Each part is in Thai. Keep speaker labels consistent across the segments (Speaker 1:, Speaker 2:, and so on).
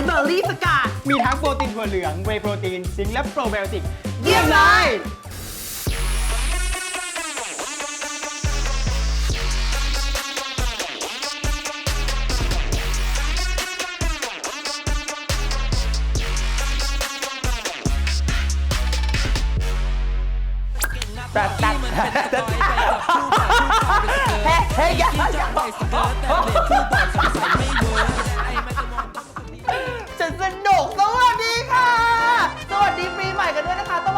Speaker 1: ท์เบอร์รี่สกัด
Speaker 2: มีทั้งโปรตีนถั่วเหลือง เวย์โปรตีน ซิงค์และโปรไบโอติก
Speaker 1: เยี่ยมเลย
Speaker 2: แบบตัด
Speaker 1: เฮ้ยเฮ้ยอย่าอย่า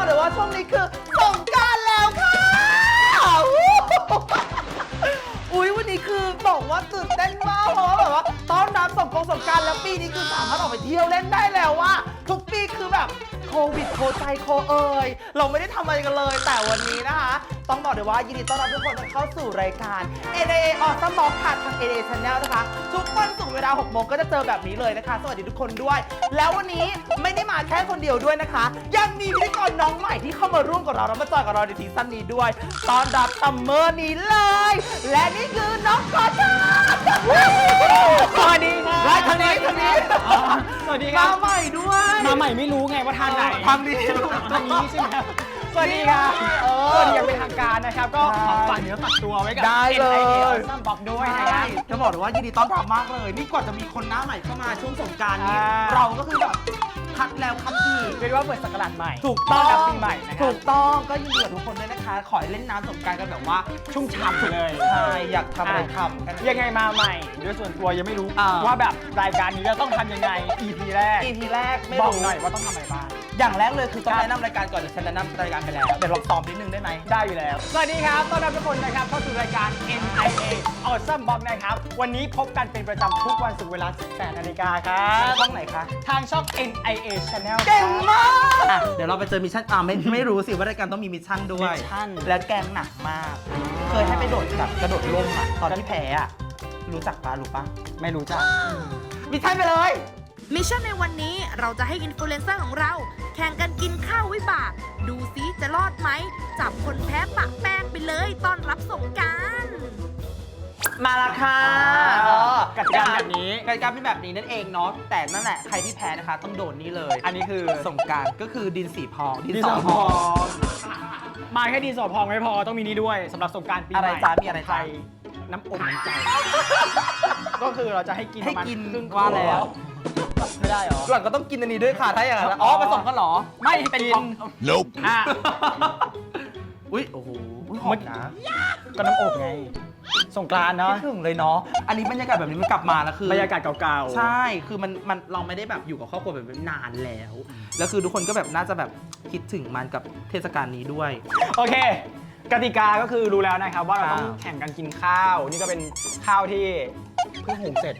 Speaker 1: บอกเลยว่าช่วงนี้คือสงกรารแล้วค่ะอุ้ยวันนี้คือบอกว่าตื่นเต้นมากเพราะว่าแบบว่าต้อนรับสงกรานต์สงกรารแล้วปีนี้คือสามารถออกไปเที่ยวเล่นได้แล้วว่า แบบโควิดโคใจโคเอยเราไม่ได้ทำอะไรกันเลย แต่วันนี้นะคะ ต้องบอกเลยว่ายินดีต้อนรับทุกคนเข้าสู่รายการ NAA Awesome Box ค่ะทาง NAA Channel นะคะ ทุกวันศุกร์เวลา6โมงก็จะเจอแบบนี้เลยนะคะ สวัสดีทุกคนด้วย แล้ววันนี้ไม่ได้มาแค่คนเดียวด้วยนะคะ ยังมีพิธีกรน้องใหม่ที่เข้ามาร่วมกับเราแล้วมาจอยกับเราในซีซั่นนี้ด้วยตอนรับซัมเมอร์นี้เลย และนี่คือน้องกอตา
Speaker 2: สวัสดีครับ
Speaker 1: ไล่ทางนี้ทางนี้
Speaker 2: อ๋อสวัสดีครั
Speaker 1: มา
Speaker 2: บ
Speaker 1: ใหม่ด้วย
Speaker 2: มาใหม่ไม่รู้ไงว่าทางไหน
Speaker 1: ทางนี้
Speaker 2: ทางนี้ใช่ไหมครับสวัสดีครับ
Speaker 1: เออ
Speaker 2: สวัสดีอย่างเป็นทางการนะครับ ก็ขอฝากเนื้อฝากตัวไว้กับ
Speaker 1: ได้เลย
Speaker 2: ซัมบอกด้วยนะค
Speaker 1: ใช่
Speaker 2: รับ
Speaker 1: จะบอกเลยว่ายินดีต้อนรับมากเลย นี่กว่าจะมีคนหน้าใหม่เข้ามาช่วงสงกรารนี้
Speaker 2: อ่า
Speaker 1: เราก็คือแบบคัดแล้วคัดอีก
Speaker 2: เรียกว่าเปิดสกราชใหม่
Speaker 1: ถูกต้อง
Speaker 2: นรับปีใหม่นะครั
Speaker 1: ถู
Speaker 2: บ
Speaker 1: กต้องก็ยินดีกับทุกคนด้วยนะคะ ขอให้เล่นน้ำสงกรารกันแบบว่า
Speaker 2: ชุ่มฉ่ำเลย
Speaker 1: ใช่อยากทำอะไรทำกัน
Speaker 2: ยังไงมาใหม่ด้วยส่วนตัวยังไม่รู้
Speaker 1: อ่า
Speaker 2: ว่าแบบรายการนี้จะต้องทำยังไง EP แรก
Speaker 1: EP แรกไม่
Speaker 2: บอก
Speaker 1: รู้
Speaker 2: หน่อยว่าต้องทำอะไรบ้าง
Speaker 1: อย่างแรกเลยคือต้อง
Speaker 2: ครับ
Speaker 1: แนะนำรายการก่อนเดี๋ยวฉันแนะนำรายการไปแล้วเดี๋ยวลองตอบนิดนึงได้ไหม
Speaker 2: ได้อยู่แล้ว สวัสดีครับ ต้อนรับทุกคนนะครับเข้าสู่รายการ NIA Awesome Box นะครับ วันนี้พบกันเป็นประจำทุกวันศุกร์เวลา 18นาฬิกาครั
Speaker 1: ช่อบงไหนคะ
Speaker 2: ทางช่อง NIA Channel
Speaker 1: เก่ง
Speaker 2: ครับ
Speaker 1: มากอะเดี๋ยวเราไปเจอมิชชั่นอ่าไม่ไม่รู้สิว่ารายการต้องมีมิชชั่นด้วย
Speaker 2: มิชชั่น
Speaker 1: แล้วแกงหนักมาก เคยให้ไปโดดแบบกระโดดร่มอะตอนที่แพ้อะรู้จักปะรู้ปะ
Speaker 2: ไม่รู้จัก
Speaker 1: มิชชั่นไปเลย
Speaker 3: มิชชั่นในวันนี้เราจะให้อินฟลูเอนเซอร์ของเรา แข่งกันกินข้าววิบาก ดูซิจะรอดไหม จับคนแพ้ปะแป้งไปเลยต้อนรับสงกราร
Speaker 1: มาละค่ะ
Speaker 2: อ่า
Speaker 1: เออก
Speaker 2: ติกาแบบนี้
Speaker 1: กติกาเป็นแบบนี้นั่นเองเนาะแต่นั่นแหละใครที่แพ้นะคะ ต้องโดนนี่เลย
Speaker 2: อันนี้คือ
Speaker 1: สงกรารก็คือดินสีพอง
Speaker 2: ดินสอพอง มาแค่ดินสอพองไม่พอต้องมีนี้ด้วยสำหรับสงกรารปีใหม่
Speaker 1: อะไรจ้ามีอะไร
Speaker 2: ไท
Speaker 1: จ้าย
Speaker 2: น้ำอมน้ำใจ ก็คือเราจะให้กินป
Speaker 1: ให้
Speaker 2: ระมาณ
Speaker 1: กิน
Speaker 2: ครึ่ง
Speaker 1: ว่าแล้ว
Speaker 2: ไม่ได้เหรอ
Speaker 1: หลังก็ต้องกินอันนี้ด้วยค่ะถ้าอย่างนั้นนะอ๋อผสมกันเหรอ
Speaker 2: ไม่เป็นของ
Speaker 4: Nope.
Speaker 2: อะ
Speaker 1: อุ้ยโอ้โหอุ๊ยหอมนะ
Speaker 2: ก็น้ำอบไง สงกรานต์เนาะ
Speaker 1: คิดถึงเลยเนาะอันนี้บรรยากาศแบบนี้มันกลับมาแล้วคือบ
Speaker 2: รรยากาศเก่าๆ
Speaker 1: ใช่คือมันมันเราไม่ได้แบบอยู่กับครอบครัวแบบนี้นานแล้ว แล้วคือทุกคนก็แบบน่าจะแบบคิดถึงมันกับเทศกาลนี้ด้วย
Speaker 2: โอเค กติกาก็คือรู้แล้วนะครับว่าเรา
Speaker 1: ครับ
Speaker 2: ต้องแข่งกันกินข้าว นี่ก็เป็นข้าวที่เพิ่งหุงเสร็จ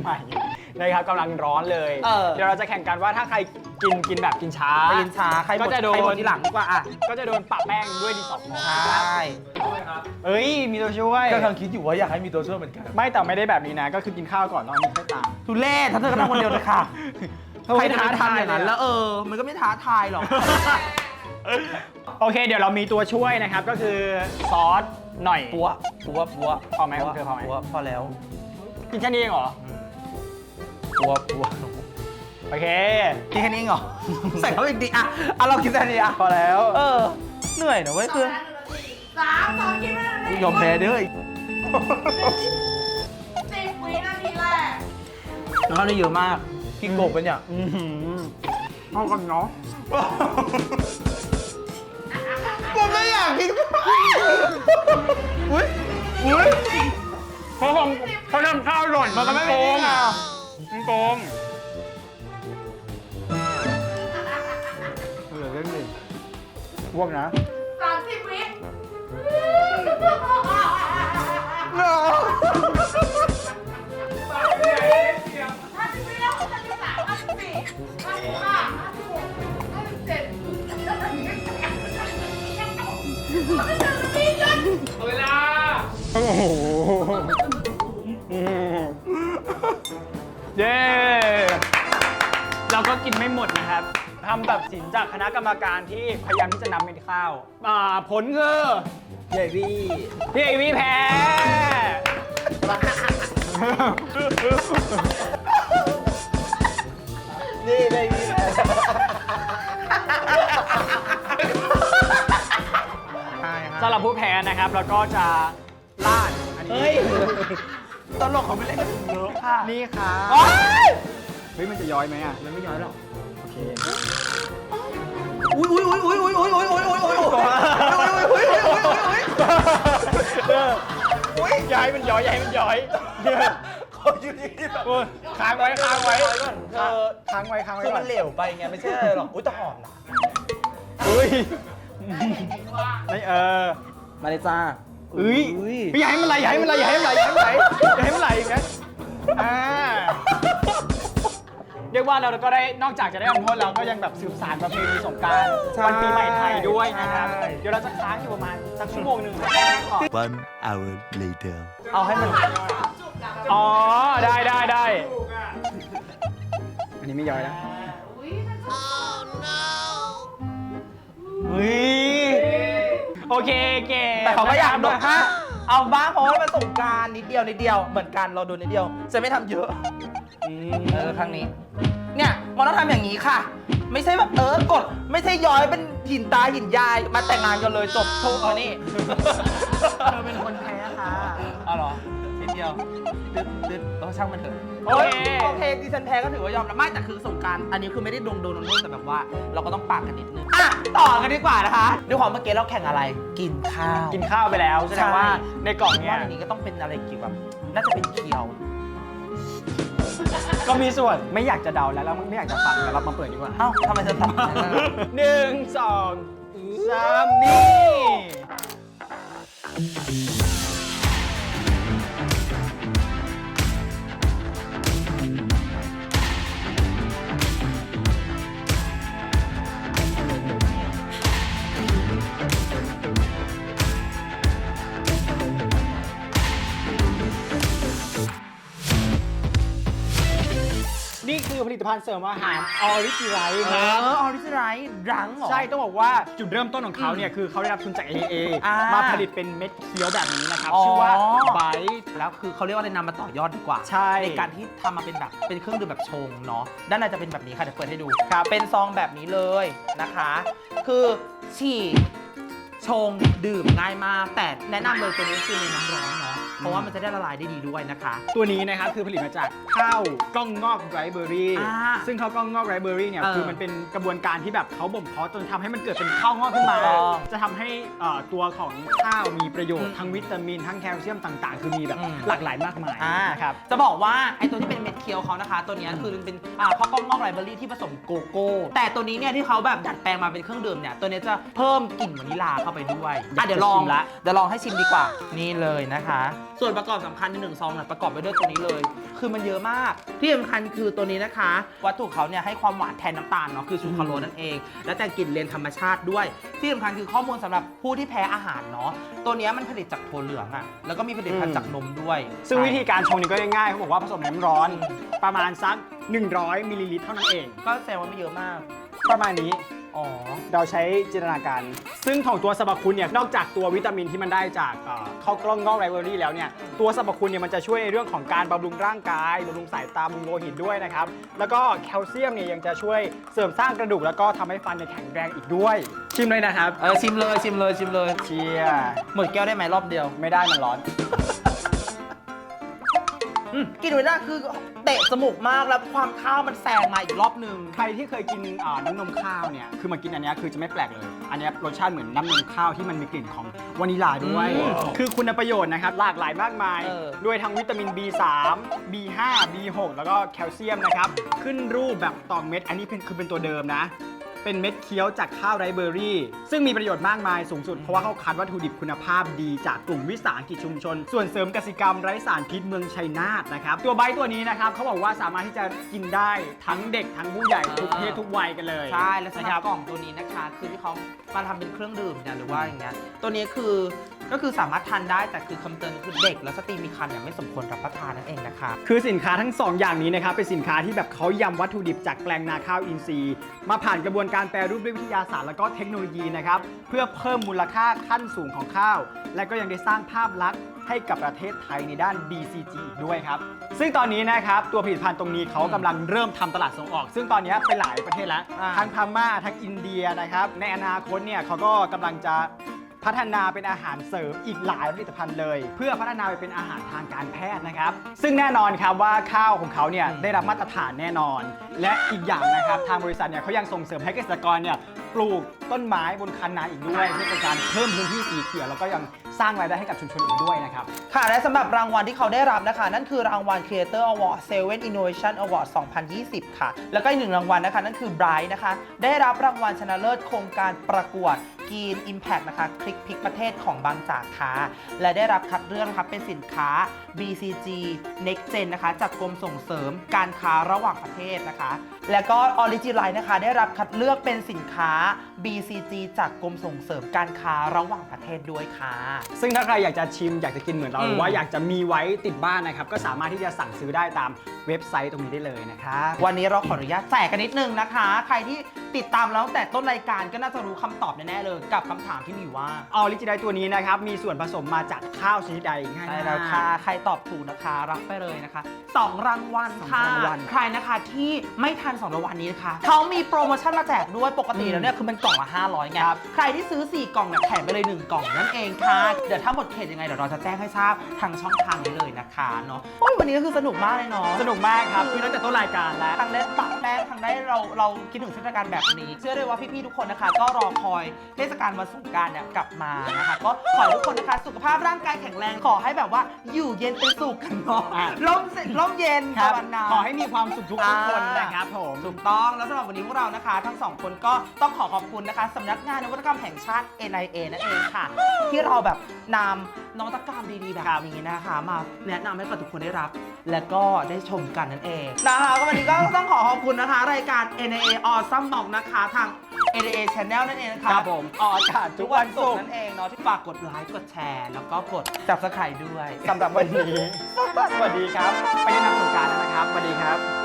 Speaker 2: ใหม่ๆ นะครับกำลังร้อนเลย
Speaker 1: เออ
Speaker 2: เดี๋ยวเราจะแข่งกันว่าถ้าใครกินกินแบบกินช้า
Speaker 1: ตีนช้าใครหม
Speaker 2: ก็
Speaker 1: ด
Speaker 2: จะโดน
Speaker 1: ใครหมดทีหลังดีกว่าอะ
Speaker 2: ก็จะโดนปะแป้งด้วยดินสอพอง
Speaker 1: ใช่
Speaker 2: เอ้ยมีตัวช่วย
Speaker 1: ก็กำลังคิดอยู่ว่าอยากให้มีตัวช่วยเหมือนกัน
Speaker 2: ไม่แต่ไม่ได้แบบนี้นะ ก็คือกินข้าวก่อนแล้วมีค่อยตาม
Speaker 1: ทุเล่ถ้าเธอก็ทำคนเดียวเลยค่ะใครท้าทายอย่างนั้น
Speaker 2: เลยอะ
Speaker 1: แล้วเออ มันก็ไม่ท้าทายหรอก
Speaker 2: โอเค เดี๋ยวเรามีตัวช่วยนะครับก็คือซอสหน่อย
Speaker 1: ปัวปัวปัว
Speaker 2: พอไหมของเธอพอไหม
Speaker 1: ปัวพอแล้ว
Speaker 2: กินแค่นี้เองเหรอ
Speaker 1: ปัวปัว
Speaker 2: โอเค
Speaker 1: กินแค่นี้เองเหรอ ใส่เข้าไปอีกดิอะอะเรากินแค่นี้อะ
Speaker 2: พอแล้ว
Speaker 1: เออ เหนื่อยนะเว้ยคือ
Speaker 3: สามสองกินไม่ได้
Speaker 1: ยอมแพ้เด้อ
Speaker 3: สิบวินาทีแรก
Speaker 1: แล้วก็ได้เยอะมากพี่โกบเป็นเนี่ย
Speaker 2: อือหือเอากันเนาะ
Speaker 1: ผมไม่อยากกินอุ้ยอุ้ย
Speaker 2: เขาทำเขาทำข้าวหล่น
Speaker 1: มันก็ไม่เป็น
Speaker 2: โกง
Speaker 1: อะ
Speaker 2: มันโกงเหลือเรื่องหนึ่งพวกนะ
Speaker 3: สามสิบวิห้าสิบวิแล้วห้าสิบสามห้าสิบสี่ห้าสิบห้าห้าสิบหกห้าสิบเจ็ด
Speaker 2: เย้เราก็กินไม่หมดนะครับทำแบบสินจากคณะกรรมการที่พยายามที่จะนำเม็นข้าวอ่าผลคือ
Speaker 1: เจวี่
Speaker 2: พี่เอวีแพ้
Speaker 1: นี่เด้ยิสำหรับ
Speaker 2: ผู้แพ้นะครับ เราก็จะลาดอันนี้
Speaker 1: ตลกเขาไม่เล่นกันเยอะค่ะ
Speaker 2: นี่ค่ะ
Speaker 1: โอ๊ย
Speaker 2: เฮ้ยมันจะย้อยไหมอะ
Speaker 1: มันไม่ย้อยหรอก
Speaker 2: โอเค
Speaker 1: อุ้ยอุ้ยอุ้ยอุ้ยอุ้ยอุ้ยอุ้ยอุ้ยอุ้ยอุ้ยอุ้ยอุ้ยอุ้ยอุ้ยอุ้ยอุ้ย
Speaker 2: เอออุ้ยย้อยมันย้อยย้ายมันย้อยเนี่ย
Speaker 1: เขาอยู่ที่แบบ
Speaker 2: โอ้ยค้างไว้ค้างไว้
Speaker 1: เธอ
Speaker 2: ค้างไว้ค้างไว้
Speaker 1: คือ
Speaker 2: ก่อ
Speaker 1: มันนเหลวไปไงไม่ใช่อะไรหรอกอุ้ยแต่หอมนะ
Speaker 2: อุ้ยไม่เออ
Speaker 1: มาเลยจ้า
Speaker 2: เอ้ยไม่อยากให้มันไหลอยากให้มันไหลอยากให้มันไหลอยากให้มันไหลอยากให้มันไหลอย่างนั้นอ่าเรียกว่าเราก็ได้นอกจากจะได้ทำโทษเราก็ยังแบบสืบสานประเพณีสงกรารวันปีใหม่ไทยด้วยนะครับเดี๋ยวเราจะค้างอยู่ประมาณสักชั่วโมงหนึ่งก่อน
Speaker 4: One hour later.
Speaker 1: เอาให้มัน
Speaker 2: อ๋อ ได้ได้ได้ อันนี้ไม่ย้อยแล้วอุ้ย โอเคเก๋
Speaker 1: แต่เขาก็อยากโดน
Speaker 2: ฮะ
Speaker 1: เอาบ้างเพราะว่ามันสงกรารนิดเดียวนิดเดียวเหมือนกันเราโดนนิดเดียว จะไม่ทำเยอะเออครั้งนี้ เนี่ยมันต้องทำอย่างนี้ค่ะ ไม่ใช่แบบเออกด ไม่ใช่ย้อยเป็นหินตาหินยายมาแต่งงานกันเลยจบโทษเอานี่
Speaker 2: เธอเป็นคนแพ้ค่ะ
Speaker 1: เอาเหรอนิดเดียวตึ๊ดตึ๊ดเออช่างมันเถอะ
Speaker 2: โอเค
Speaker 1: โอเคดิฉันแพ้ก็ถือว่ายอมรับไม่แต่คือสงกรารอันนี้คือไม่ได้โดนโดนโดนแต่แบบว่า เราก็ต้องปากกันนิดนึงอะต่อกันดีกว่านะคะด้วยความเมื่อกี้เราแข่งอะไร กินข้าว
Speaker 2: กินข้าวไปแล้วแสดงว่าในกล่อง
Speaker 1: คิด
Speaker 2: เนี้
Speaker 1: ว่ายในนี้ก็ต้องเป็นอะไรเกี่ยวกับน่าจะเป็นเคียว
Speaker 2: ก็มีส่วนไม่อยากจะเดาแล้วแล้วไม่อยากจะฟังแล้วเรามาเปิดดีกว่า
Speaker 1: เอ้าทำไมเธอทำอย่างนั้นอะ
Speaker 2: หนึ่งสองสามนี่ ภัณฑ์เสริมอาหารออริจิไร
Speaker 1: เอ
Speaker 2: ครับ
Speaker 1: อออริจินไรรังเหรอ
Speaker 2: ใช่ต้องบอกว่าจุดเริ่มต้นของเขาเนี่ยคือเขาได้รับทุนจาก AA
Speaker 1: อ่า
Speaker 2: มาผลิตเป็นเม็ดเคี้ยวแบบนี้นะครับ
Speaker 1: อ๋อ
Speaker 2: ชื่อว่าไบ
Speaker 1: แล้วคือเขาเรียกว่าอะไรนำมาต่อยอดดีกว่า
Speaker 2: ใช่
Speaker 1: ในการที่ทำมาเป็นแบบเป็นเครื่องดื่มแบบชงเนาะด้านในจะเป็นแบบนี้ค่ะเดี๋ยวเปิดให้ดู
Speaker 2: ครับ
Speaker 1: เป็นซองแบบนี้เลยนะคะ คือฉีกชงดื่มง่ายมากแต่แนะนำเลยตัวนี้คือในน้ำร้อนเนาะ เพราะว่ามันจะได้ละลายได้ดีด้วยนะคะ
Speaker 2: ตัวนี้นะครับคือผลิตมาจากข้าวกล้องงอกไรเบอรี่
Speaker 1: อ่า
Speaker 2: ซึ่งข้าวกล้องงอกไรเบอรี่เนี่ย
Speaker 1: เออ
Speaker 2: คือมันเป็นกระบวนการที่แบบเขาบ่มเพาะจนทำให้มันเกิดเป็นข้าวงอกขึ้นมา
Speaker 1: ถูกต้อง
Speaker 2: จะทำให้เอ่อตัวของข้าวมีประโยช
Speaker 1: อื
Speaker 2: น์
Speaker 1: ม
Speaker 2: ทั้งวิตามินทั้งแคลเซียมต่างๆ คือมีแบบ
Speaker 1: อืม
Speaker 2: หลากหลายมากมาย
Speaker 1: อ่า
Speaker 2: นะครับ
Speaker 1: จะบอกว่าไอ้ตัวที่เป็นเม็ดเคี้ยวเขานะคะ ตัวเนี้ยคือมันเป็นอ่าข้าวกล้องงอกไรเบอรี่ที่ผสมโกโก้ แต่ตัวนี้เนี่ยที่เขาแบบดัดแปลงมาเป็นเครื่องดื่มเนี่ยตัวเนี้ยจะเพิ่มกลิ่นวานิลลาเข้าไปด้วยอะเดี๋ยวลอง
Speaker 2: ชิมละ
Speaker 1: เดี๋ยวลองให้ชิมดีกว่านี่เลยนะคะส่วนประกอบสำคัญในหนึ่งซองเนี่ยประกอบไปด้วยตัวนี้เลย คือมันเยอะมาก ที่สำคัญคือตัวนี้นะคะ วัตถุเขาเนี่ยให้ความหวานแทนน้ำตาลเนาะคือชูคาโรสนั่นเอง และแต่กลิ่นเลนธรรมชาติด้วย ที่สำคัญคือข้อมูลสำหรับผู้ที่แพ้อาหารเนาะตัวเนี้ยมันผลิตจากถั่วเหลืองอะแล้วก็มีผลิตภัณฑ์จากนมด้วย
Speaker 2: ซึ่ง
Speaker 1: ใช่
Speaker 2: วิธีการชงนี่ก็ง่ายๆเขาบอกว่าผสมน้ำร้อน
Speaker 1: อืม
Speaker 2: ประมาณสัก 100มิลลิลิตรเท่านั้นเอง
Speaker 1: ก็แสดงว่าไม่เยอะมาก
Speaker 2: ประมาณนี้
Speaker 1: อ๋อ
Speaker 2: เราใช้จินตนาการ ซึ่งของตัวสรรพคุณเนี่ย นอกจากตัววิตามินที่มันได้จากเอ่อข้าวกล้องงอกไรเบอรี่แล้วเนี่ย ตัวสรรพคุณเนี่ยมันจะช่วยในเรื่องของการบำรุงร่างกายบำรุงสายตาบำรุงโลหิตด้วยนะครับ แล้วก็แคลเซียมเนี่ยยังจะช่วยเสริมสร้างกระดูกแล้วก็ทำให้ฟันเนี่ยแข็งแรงอีกด้วย ชิมเลยนะครับ
Speaker 1: เออชิมเลยชิมเลยชิมเลย
Speaker 2: เชียร์
Speaker 1: หมดแก้วได้ไหมรอบเดียว
Speaker 2: ไม่ได้มันร้อน
Speaker 1: อืม กลินเวลาคือเตะจมูกมากแล้วความข้าวมันแซงมาอีกรอบหนึ่ง
Speaker 2: ใครที่เคยกินอ่าน้ำนมข้าวเนี่ย คือมากินอันเนี้ยคือจะไม่แปลกเลย อันเนี้ยรสชาติเหมือนน้ำนมข้าวที่มันมีกลิ่นของวานิลาด้วย
Speaker 1: อืม
Speaker 2: คือคุณประโยชน์นะครับ หลากหลายมากมาย
Speaker 1: เออ
Speaker 2: ด้วยทั้งวิตามิน B3 B5 B6 แล้วก็แคลเซียมนะครับ ขึ้นรูปแบบต่อเม็ด อันนี้เป็นคือเป็นตัวเดิมนะ เป็นเม็ดเคี้ยวจากข้าวไรเบอรี่ ซึ่งมีประโยชน์มากมายสูงสุด เพราะว่าเขาคัดวัตถุดิบคุณภาพดีจากกลุ่มวิสาหกิจชุมชน ส่วนเสริมกสิกรรมไร้สารพิษเมืองชัยนาทนะครับตัวใบตัวนี้นะครับเขาบอกว่าสามารถที่จะกินได้ทั้งเด็กทั้งผู้ใหญ่ทุกเพศทุกวัยกันเลย
Speaker 1: ใช่แล้วสำห
Speaker 2: นะค
Speaker 1: รั
Speaker 2: รั
Speaker 1: บบกล่องตัวนี้นะคะ คือที่เขามาทำเป็นเครื่องดื่มเนี่ยหรือว่าอย่างเงี้ยตัวนี้คือ ก็คือสามารถทานได้แต่คือคำเตือนคือเด็ก และสตรีมีครรภ์เนี่ยไม่สมควรรับประทานนั่นเองนะคะ
Speaker 2: คือสินค้าทั้ง 2 อย่างนี้นะครับเป็นสินค้าที่แบบเขายำวัตถุดิบจากแปลงนาข้าวอินทรีย์ มาผ่านกระบวนการแปรรูปด้วยวิทยาศาสตร์และก็เทคโนโลยีนะครับเพื่อเพิ่มมูลค่าขั้นสูงของข้าว และก็ยังได้สร้างภาพลักษณ์ให้กับประเทศไทยในด้าน BCG อีกด้วยครับ ซึ่งตอนนี้นะครับตัวผลิตภัณฑ์ตรงนี้เขากำลังเริ่มทำตลาดส่งออก ซึ่งตอนนี้ไปหลายประเทศแล้ว
Speaker 1: อ่า
Speaker 2: ทั้งพม่าทั้งอินเดียนะครับ ในอนาคตเนี่ยเขาก็กำลังจะ พัฒนาเป็นอาหารเสริมอีกหลายผลิตภัณฑ์เลย เพื่อพัฒนาไปเป็นอาหารทางการแพทย์นะครับ ซึ่งแน่นอนครับว่าข้าวของเขาเนี่ยได้รับมาตรฐานแน่นอน และอีกอย่างนะครับทางบริษัทเนี่ยเขายังส่งเสริมให้เกษตรกรเนี่ยปลูกต้นไม้บนคันนาอีกด้วยเพื่อเป็นการเพิ่มพื้นที่สีเขียวแล้วก็ยังสร้างรายได้ให้กับชุมชนอีกด้วยนะครับ
Speaker 1: ค่ะและสำหรับรางวัลที่เขาได้รับนะคะ นั่นคือรางวัล Creator Award 7 Innovation Award 2020 ค่ะ แล้วก็อีกหนึ่งรางวัลนะคะ นั่นคือ Bright นะคะ ได้รับรางวัลชนะเลิศโครงการประกวด Green Impact นะคะ คลิกพิกประเทศของบางจากค่ะและได้รับคัดเลือกนะคะเป็นสินค้า BCG Next Gen นะคะ จากกรมส่งเสริมการค้าระหว่างประเทศนะคะ แล้วก็ Origin Line นะคะ ได้รับคัดเลือกเป็นสินค้า BCG จากกรมส่งเสริมการค้าระหว่างประเทศด้วยค่ะ
Speaker 2: ซึ่งถ้าใครอยากจะชิมอยากจะกินเหมือนเรา
Speaker 1: อืม
Speaker 2: หรือว่าอยากจะมีไว้ติดบ้านนะครับ ก็สามารถที่จะสั่งซื้อได้ตามเว็บไซต์ตรงนี้ได้เลยนะครับ
Speaker 1: วันนี้เราขออนุญาตแจกกันนิดนึงนะคะ ใครที่ ติดตามเราตั้งแต่ต้นรายการก็น่าจะรู้คำตอบแน่ๆเลย กับคำถามที่มีอยู่ว่า
Speaker 2: ออริจิน l ตัวนี้นะครับ มีส่วนผสมมาจากข้าวชนิดใดง่ายๆ
Speaker 1: ใช่แล้วค่ะ ใครตอบถูกนะคะ รับไปเลยนะคะ 2 รางวัล
Speaker 2: สอง
Speaker 1: ค่ะ
Speaker 2: รางวัล
Speaker 1: ใครนะคะที่ไม่ทัน 2 รางวัลนี้นะคะ เขามีโปรโมชั่นมาแจกด้วยปกติแล้วเนี่ยคือมันกล่องละ 500ไง
Speaker 2: ครับ
Speaker 1: ใครที่ซื้อ 4 กล่องเนี่ยแถมไปเลย 1 กล่องนั่นเองค่ะ เดี๋ยวถ้าหมดเขตยังไงเดี๋ยวเราจะแจ้งให้ทราบทางช่องทางนี้เลยนะคะเนาะโอ้ยวันนี้ก็คือสนุกมากเลยเนาะ
Speaker 2: สนุกมากครับคือตั้งแต่ต้นรายการแล้ว
Speaker 1: ทางได้ปะแป้งทางได้เราเราคิดถึงเทศกาลแบบนี้ เชื่อเลยว่าพี่ๆทุกคนนะคะ ก็รอคอยเทศกาลวันสงกรารเนี่ยกลับมานะคะ ก็ขอให้ทุกคนนะคะ สุขภาพร่างกายแข็งแรงขอให้แบบว่าอยู่เย็นเป็นสุขกันเนาะ
Speaker 2: อะ
Speaker 1: ร่มเสร็จร่มเย็น
Speaker 2: ครับ
Speaker 1: วันนั้น
Speaker 2: ขอให้มีความสุขทุกๆคนนะครับผม
Speaker 1: ถูกต้องแล้วสำหรับวันนี้พวกเรานะคะ ทั้งสองคนก็ต้องขอขอบคุณนะคะสำนักงานนวัตกรรมแห่งชาติ NIA นั่นเองค่ะ ที่เราแบบนำนวัตกรรมดีๆแบบนี้นะคะ มาแนะนำให้กับทุกคนได้รับ และก็ได้ชมกันนั่นเองนะคะก็วันนี้ก็ต้องขอขอบคุณนะคะ รายการ NIA Awesome Box นะคะทาง NIA Channel นั่นเองนะคะ
Speaker 2: ครับผมออกอากาศ
Speaker 1: ทุ
Speaker 2: ทุ
Speaker 1: ก
Speaker 2: ก
Speaker 1: วั
Speaker 2: วันน
Speaker 1: ศุ
Speaker 2: ศุ
Speaker 1: ก
Speaker 2: ก
Speaker 1: ร์
Speaker 2: ร์
Speaker 1: นั่นเองเนาะที่ฝากกดไลค์กดแชร์แล้วก็กด subscribe ด้วย
Speaker 2: สำหรับวันนี้ สวัสดีครับ ไปเล่นน้ำสงกรารแล้วนะครับสวัสดีครับ